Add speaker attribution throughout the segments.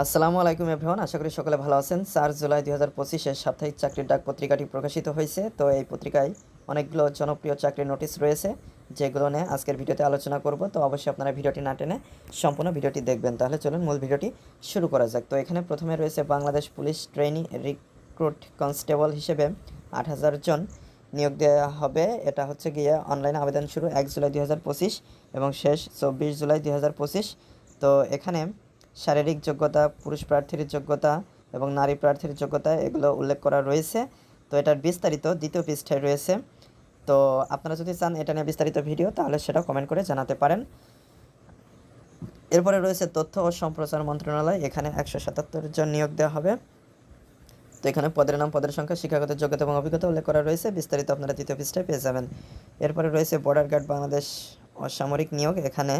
Speaker 1: আসসালামু আলাইকুম এভরিওয়ান, আশা করি সকলে ভালো আছেন। চার জুলাই দুই হাজার পঁচিশের সাপ্তাহিক চাকরির ডাক পত্রিকাটি প্রকাশিত হয়েছে। তো এই পত্রিকায় অনেকগুলো জনপ্রিয় চাকরির নোটিশ রয়েছে, যেগুলো নিয়ে আজকের ভিডিওতে আলোচনা করব। তো অবশ্যই আপনারা ভিডিওটি না টেনে সম্পূর্ণ ভিডিওটি দেখবেন। তাহলে চলুন মূল ভিডিওটি শুরু করা যাক। তো এখানে প্রথমে রয়েছে Bangladesh police trainee recruit constable হিসেবে আট হাজার জন নিয়োগ দেওয়া হবে। এটা হচ্ছে গিয়ে অনলাইনে আবেদন শুরু এক জুলাই দুই হাজার পঁচিশ এবং শেষ চব্বিশ জুলাই দুই হাজার পঁচিশ। তো এখানে শারীরিক যোগ্যতা, পুরুষ প্রার্থীর যোগ্যতা এবং নারী প্রার্থীর যোগ্যতা এগুলো উল্লেখ করা রয়েছে। তো এটার বিস্তারিত দ্বিতীয় পৃষ্ঠায় রয়েছে। তো আপনারা যদি চান এটা নিয়ে বিস্তারিত ভিডিও, তাহলে সেটা কমেন্ট করে জানাতে পারেন। এরপরে রয়েছে তথ্য ও সম্প্রচার মন্ত্রণালয়। এখানে একশো সাতাত্তর জন নিয়োগ দেওয়া হবে। তো এখানে পদের নাম, পদের সংখ্যা, শিক্ষাগত যোগ্যতা এবং অভিজ্ঞতা উল্লেখ করা রয়েছে। বিস্তারিত আপনারা তৃতীয় পৃষ্ঠায় পেয়ে যাবেন। এরপরে রয়েছে বর্ডার গার্ড বাংলাদেশ অসামরিক নিয়োগ। এখানে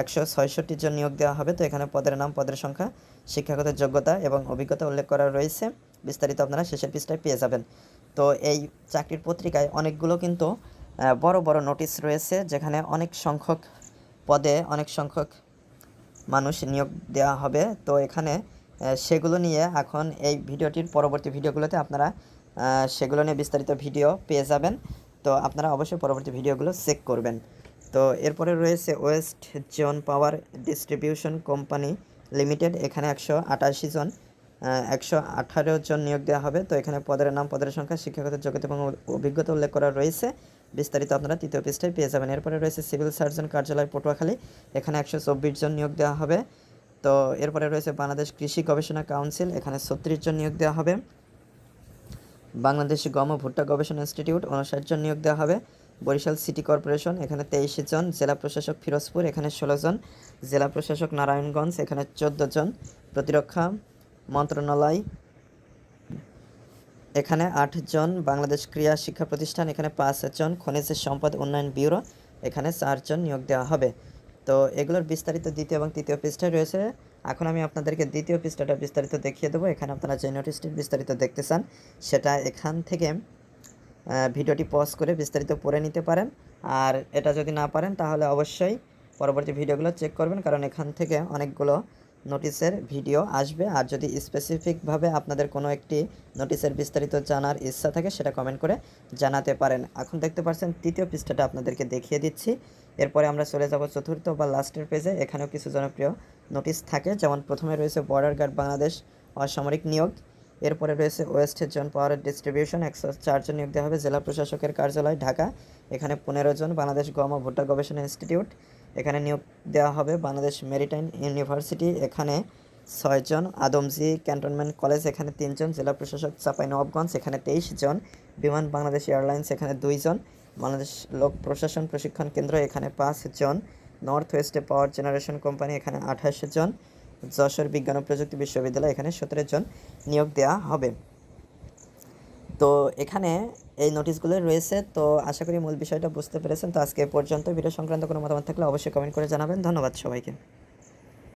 Speaker 1: একশো ছয়ষট্টি জন নিয়োগ দেওয়া হবে। তো এখানে পদের নাম, পদের সংখ্যা, শিক্ষাগত যোগ্যতা এবং অভিজ্ঞতা উল্লেখ করা রয়েছে। বিস্তারিত আপনারা শেষের পৃষ্ঠায় পেয়ে যাবেন। তো এই চাকরির পত্রিকায় অনেকগুলো কিন্তু বড় বড় নোটিশ রয়েছে, যেখানে অনেক সংখ্যক পদে অনেক সংখ্যক মানুষ নিয়োগ দেওয়া হবে। তো এখানে সেগুলো নিয়ে এখন এই ভিডিওটির পরবর্তী ভিডিওগুলোতে আপনারা সেগুলো নিয়ে বিস্তারিত ভিডিও পেয়ে যাবেন। তো আপনারা অবশ্যই পরবর্তী ভিডিওগুলো চেক করবেন। তো এরপরে রয়েছে west zone power distribution company limited, এখানে একশো আটাশি জন একশো আঠারো জন নিয়োগ দেওয়া হবে। তো এখানে পদের নাম, পদের সংখ্যা, শিক্ষাগত যোগ্যতা এবং অভিজ্ঞতা উল্লেখ করা রয়েছে। বিস্তারিত আপনারা তৃতীয় পৃষ্ঠায় পেয়ে যাবেন। এরপরে রয়েছে সিভিল সার্জন কার্যালয় পটুয়াখালী, এখানে একশো চব্বিশ জন নিয়োগ দেওয়া হবে। তো এরপরে রয়েছে বাংলাদেশ কৃষি গবেষণা কাউন্সিল, এখানে ছত্রিশ জন নিয়োগ দেওয়া হবে। বাংলাদেশ গম ভুট্টা গবেষণা ইনস্টিটিউট উনষাট জন নিয়োগ দেওয়া হবে। বরিশাল সিটি কর্পোরেশন, এখানে তেইশ জন, জেলা প্রশাসক ফিরোজপুর, এখানে ষোলো জন, জেলা প্রশাসক নারায়ণগঞ্জ, এখানে চোদ্দ জন, প্রতিরক্ষা মন্ত্রণালয়, এখানে আট জন, বাংলাদেশ ক্রীড়া শিক্ষা প্রতিষ্ঠান, এখানে পাঁচ জন, খনিজ সম্পদ উন্নয়ন ব্যুরো, এখানে চারজন নিয়োগ দেওয়া হবে। তো এগুলোর বিস্তারিত দ্বিতীয় এবং তৃতীয় পৃষ্ঠায় রয়েছে। এখন আমি আপনাদেরকে দ্বিতীয় পৃষ্ঠাটা বিস্তারিত দেখিয়ে দেবো। এখানে আপনারা যে নোটিশটির বিস্তারিত দেখতে চান, সেটা এখান থেকে ভিডিওটি পজ করে বিস্তারিত পড়ে নিতে পারেন। আর এটা যদি না পারেন, তাহলে অবশ্যই পরবর্তী ভিডিওগুলো চেক করবেন, কারণ এখান থেকে অনেকগুলো নোটিশের ভিডিও আসবে। আর যদি স্পেসিফিকভাবে আপনাদের কোনো একটি নোটিশের বিস্তারিত জানার ইচ্ছা থাকে, সেটা কমেন্ট করে জানাতে পারেন। এখন দেখতে পাচ্ছেন, তৃতীয় পৃষ্ঠাটা আপনাদেরকে দেখিয়ে দিচ্ছি। এরপরে আমরা চলে যাব চতুর্থ বা লাস্টের পেজে এখানেও কিছু জনপ্রিয় নোটিশ থাকে, যেমন প্রথমে রয়েছে বর্ডার গার্ড বাংলাদেশ অসামরিক নিয়োগ। এরপরে রয়েছে ওয়েস্ট জোন পাওয়ার ডিস্ট্রিবিউশন একশো চারজন নিয়োগ দেওয়া হবে জেলা প্রশাসকের কার্যালয়, ঢাকা। এখানে পনেরো জন বাংলাদেশ গম ও ভুট্টা গবেষণা ইনস্টিটিউট এখানে নিয়োগ দেওয়া হবে বাংলাদেশ মেরিটাইম ইউনিভার্সিটি এখানে ছয়জন আদমজি ক্যান্টনমেন্ট কলেজ, এখানে তিনজন জেলা প্রশাসক চাপাই নবাবগঞ্জ এখানে তেইশ জন। বিমান বাংলাদেশ এয়ারলাইন্স, এখানে দুইজন বাংলাদেশ লোক প্রশাসন প্রশিক্ষণ কেন্দ্র, এখানে পাঁচ জন। নর্থ ওয়েস্টে পাওয়ার জেনারেশন কোম্পানি, এখানে আঠাশ জন। যশোর বিজ্ঞান ও প্রযুক্তি বিশ্ববিদ্যালয় এখানে সতেরো জন নিয়োগ দেওয়া হবে। তো এখানে এই নোটিশগুলো রয়েছে, তো আশা করি মূল বিষয়টা বুঝতে পেরেছেন। তো আজকে পর্যন্ত। ভিডিও সংক্রান্ত কোনো মতামত থাকলে অবশ্যই কমেন্ট করে জানাবেন। ধন্যবাদ সবাইকে।